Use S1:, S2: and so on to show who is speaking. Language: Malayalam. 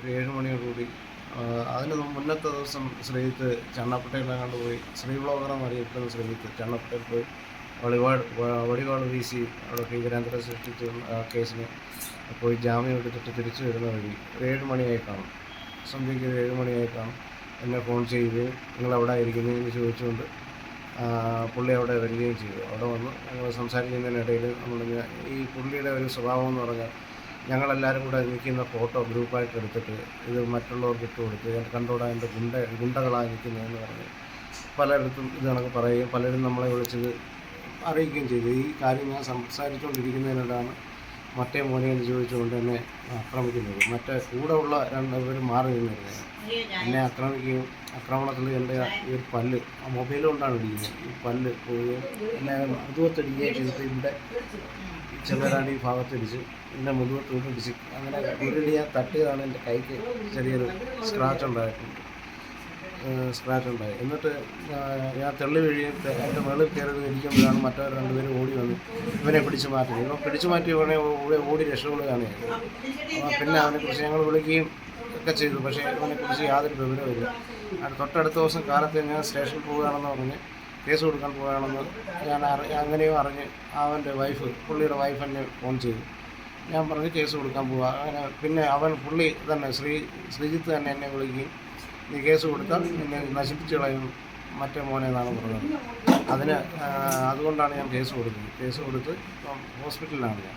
S1: ഒരു ഏഴ് മണിയോടുകൂടി കൂടി അതിന് മുന്നത്തെ ദിവസം ശ്രീജിത്ത് ചണ്ണപ്പട്ടയിലെങ്ങാണ്ട് പോയി ശ്രീ ബ്ലോഗർ എന്നറിയപ്പെടുന്ന ശ്രീജിത്ത് ചണ്ണപ്പട്ടയിൽ പോയി. വളിവാട് വടിവാട് വീശി അവിടെ ഭീകരാന്തരം സൃഷ്ടിച്ച കേസിന് പോയി ജാമ്യം എടുത്തിട്ട് തിരിച്ചു വരുന്ന വഴി ഒരു ഏഴ് മണിയായി കാണും. സന്ധ്യയ്ക്ക് ഒരു ഏഴ് മണിയായി കാണും. എന്നെ ഫോൺ ചെയ്യുകയും നിങ്ങൾ എവിടെ ഇരിക്കുന്നു എന്ന് ചോദിച്ചുകൊണ്ട് പുള്ളി അവിടെ വരികയും ചെയ്തു. അവിടെ വന്ന് ഞങ്ങൾ സംസാരിക്കുന്നതിനിടയിൽ നമ്മൾ ഈ പുള്ളിയുടെ ഒരു സ്വഭാവം എന്ന് പറഞ്ഞാൽ ഞങ്ങളെല്ലാവരും കൂടെ നിൽക്കുന്ന ഫോട്ടോ ഗ്രൂപ്പായിട്ട് എടുത്തിട്ട് ഇത് മറ്റുള്ളവർക്ക് ഇട്ട് കൊടുത്ത് കണ്ടോടാ എന്റെ ഗുണ്ട ഗുണ്ടകളായി നിൽക്കുന്നതെന്ന് പറഞ്ഞ് പലയിടത്തും ഇത് കണക്ക് പറയുകയും പലരും നമ്മളെ വിളിച്ചത് അറിയിക്കുകയും ചെയ്തു. ഈ കാര്യം ഞാൻ സംസാരിച്ചുകൊണ്ടിരിക്കുന്നതിനിടാണ് മറ്റേ മോനെ എന്ന് ചോദിച്ചുകൊണ്ട് എന്നെ ആക്രമിക്കുന്നത്. മറ്റേ കൂടെ ഉള്ള രണ്ടുപേർ മാറി നിന്നിരുന്നത് എന്നെ ആക്രമിക്കുകയും ആക്രമണത്തിൽ എന്റെ ഈ ഒരു പല്ല് മൊബൈൽ കൊണ്ടാണ് ഇടിക്കുന്നത് ഈ പല്ല് പോവുകയും എന്നെ മുതുകത്തടിക്കുകയും ചെയ്തിട്ട് ഇവിടെ ഈ ഭാഗത്തിടിച്ച് എന്റെ മുതുകത്ത് ഇടിച്ച് അങ്ങനെ ഉരുളി ഞാൻ തട്ടിയതാണ് എന്റെ കൈക്ക് ചെറിയൊരു സ്ക്രാച്ച് ഉണ്ടായിട്ടുണ്ട്. സ്ക്രാച്ച് ഉണ്ടായി. എന്നിട്ട് ഞാൻ തെള്ളി വീഴുകയും എന്റെ മുകളിൽ കയറി ഇരിക്കുമ്പോഴാണ് മറ്റവർ രണ്ടുപേരും ഓടി വന്ന് ഇവനെ പിടിച്ചു മാറ്റി. ഇവ പിടിച്ചു മാറ്റി ഇവനെ ഓടി- രക്ഷപ്പെടുകയാണ് പിന്നെ അവനെ പിന്നെ അവനെക്കുറിച്ച് ഞങ്ങൾ വിളിക്കുകയും ഒക്കെ ചെയ്തു. പക്ഷേ അവനെക്കുറിച്ച് യാതൊരു വിവരവുമില്ല തൊട്ടടുത്ത ദിവസം കാലത്ത് ഞാൻ സ്റ്റേഷനിൽ പോവുകയാണെന്ന് പറഞ്ഞ് കേസ് കൊടുക്കാൻ പോവുകയാണെന്ന് ഞാൻ അങ്ങനെയും അറിഞ്ഞ് അവന്റെ വൈഫ് പുള്ളിയുടെ വൈഫ് എന്നെ ഫോൺ ചെയ്തു. ഞാൻ പറഞ്ഞ് കേസ് കൊടുക്കാൻ പോവുക അങ്ങനെ പിന്നെ അവൻ പുള്ളി തന്നെ ശ്രീ ശ്രീജിത്ത് തന്നെ എന്നെ വിളിക്കുകയും നീ കേസ് കൊടുത്താൽ എന്നെ നശിപ്പിച്ച് കളയും മറ്റേ മോനെ എന്നാണ് പറഞ്ഞത്. അതിന് അതുകൊണ്ടാണ് ഞാൻ കേസ് കൊടുക്കുന്നത് കേസ് കൊടുത്ത് ഹോസ്പിറ്റലിലാണ് ഞാൻ.